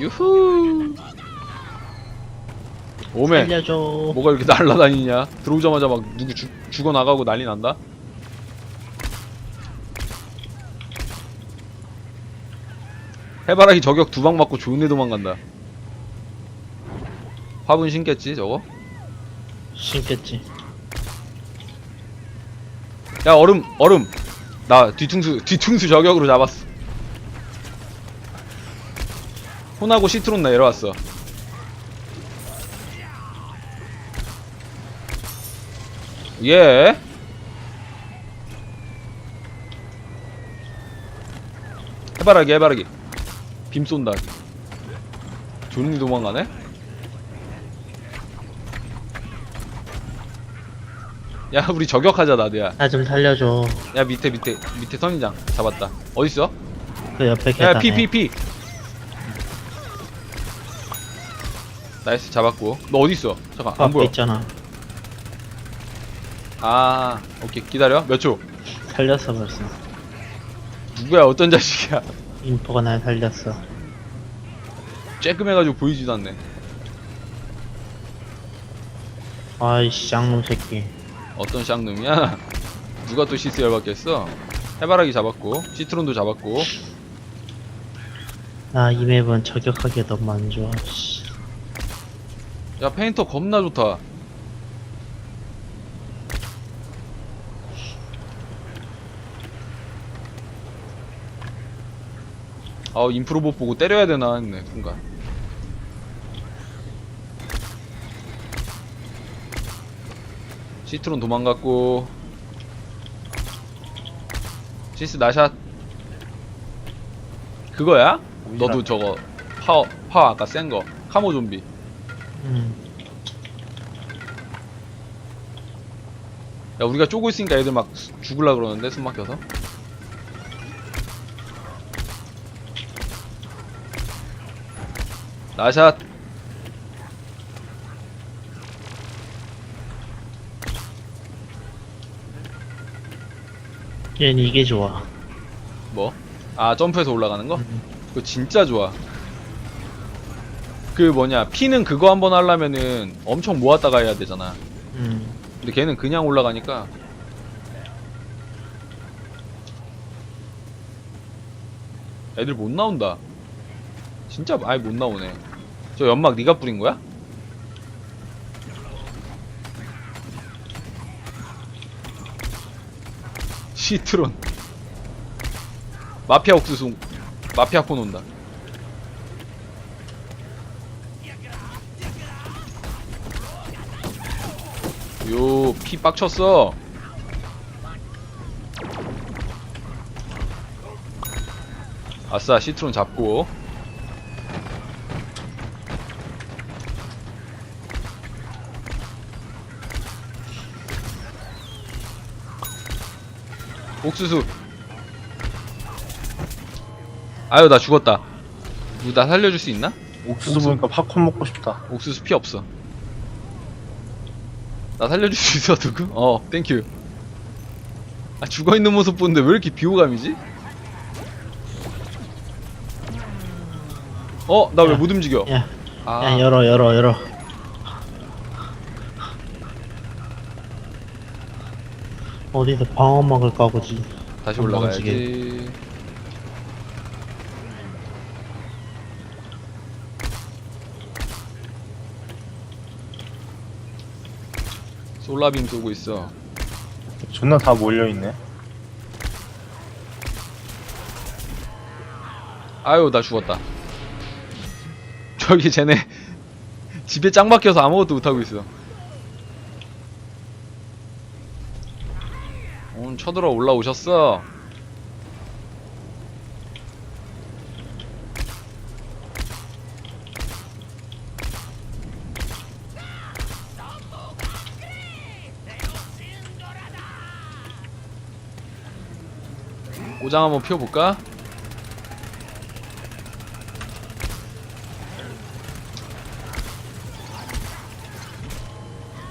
유후. 오메. 살려줘. 뭐가 이렇게 날라다니냐? 들어오자마자 막 누구 죽, 죽어 나가고 난리 난다. 해바라기 저격 두 방 맞고 좋은 애 도망간다. 화분 신겠지 저거? 신겠지. 야 얼음 얼음 나 뒤통수 뒤통수 저격으로 잡았어. 혼하고 시트론 내려왔어. 예. 해바라기 해바라기 빔 쏜다 존니 도망가네 야 우리 저격하자 나드야 나 좀 살려줘. 야 밑에 밑에 밑에 선인장 잡았다 어딨어? 그 옆에 계단에. 야피피피 나이스 잡았고 너 어딨어? 잠깐 안 보여 있잖아. 아 오케이 기다려 몇 초? 살렸어 벌써. 누구야 어떤 자식이야 인포가 날 살렸어. 쬐끔해가지고 보이지도 않네 아이씨 쌍놈 새끼. 어떤 쌍놈이야? 누가 또 시스 열받겠어? 해바라기 잡았고 시트론도 잡았고 나 이 맵은 저격하기가 너무 안 좋아. 씨. 야 페인터 겁나 좋다. 아 인프로봇 보고 때려야 되나 했네 순간. 시트론 도망갔고. 시스 나샷. 그거야? 너도 저거 파워 파워 아까 센 거. 카모 좀비. 음. 야 우리가 쪼고 있으니까 애들 막 수- 죽을라 그러는데 숨 막혀서 나샷 얘는 이게 좋아. 뭐? 아 점프해서 올라가는 거? 음. 그거 진짜 좋아 그 뭐냐 피는 그거 한번 하려면은 엄청 모았다가 해야 되잖아. 음. 근데 걔는 그냥 올라가니까. 애들 못 나온다. 진짜 아예 못 나오네. 저 연막 네가 뿌린 거야? 시트론. 마피아 옥수수 마피아 콘 온다 요 피 빡쳤어 아싸 시트론 잡고 옥수수 아유 나 죽었다 누구 나 살려줄 수 있나? 옥수수 보니까 팝콘 먹고 싶다. 옥수수 피 없어. 나 살려줄 수 있어 누구? 어, 땡큐. 아 죽어 있는 모습 보는데 왜 이렇게 비호감이지? 어, 나왜 야, 못 움직여? 야, 아, 야 열어 열어 열어. 어디서 방어 막을 까고지. 다시 안 올라가야지. 솔라빔 쏘고 있어. 존나 다 몰려있네. 아유, 나 죽었다. 저기 쟤네 집에 짱 박혀서 아무것도 못하고 있어. 오늘 쳐들어 올라오셨어. 오장 한번 피워볼까?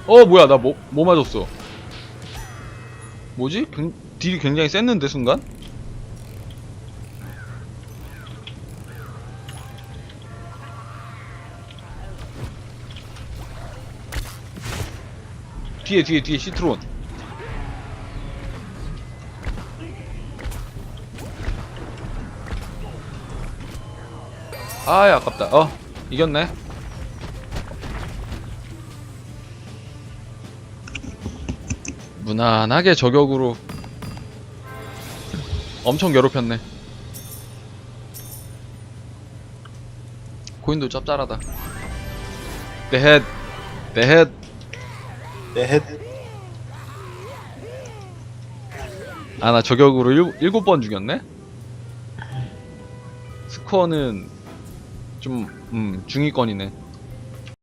어 뭐야 나뭐뭐 뭐 맞았어 뭐지? 굉, 딜이 굉장히 셌는데 순간? 뒤에 뒤에 뒤에 시트론 아야 아깝다. 어 이겼네. 무난하게 저격으로 엄청 괴롭혔네. 코인도 짭짤하다. 내헷 내헷. 내헷. 아나 저격으로 일, 일곱 번 죽였네? 스코어는 좀 음, 중위권이네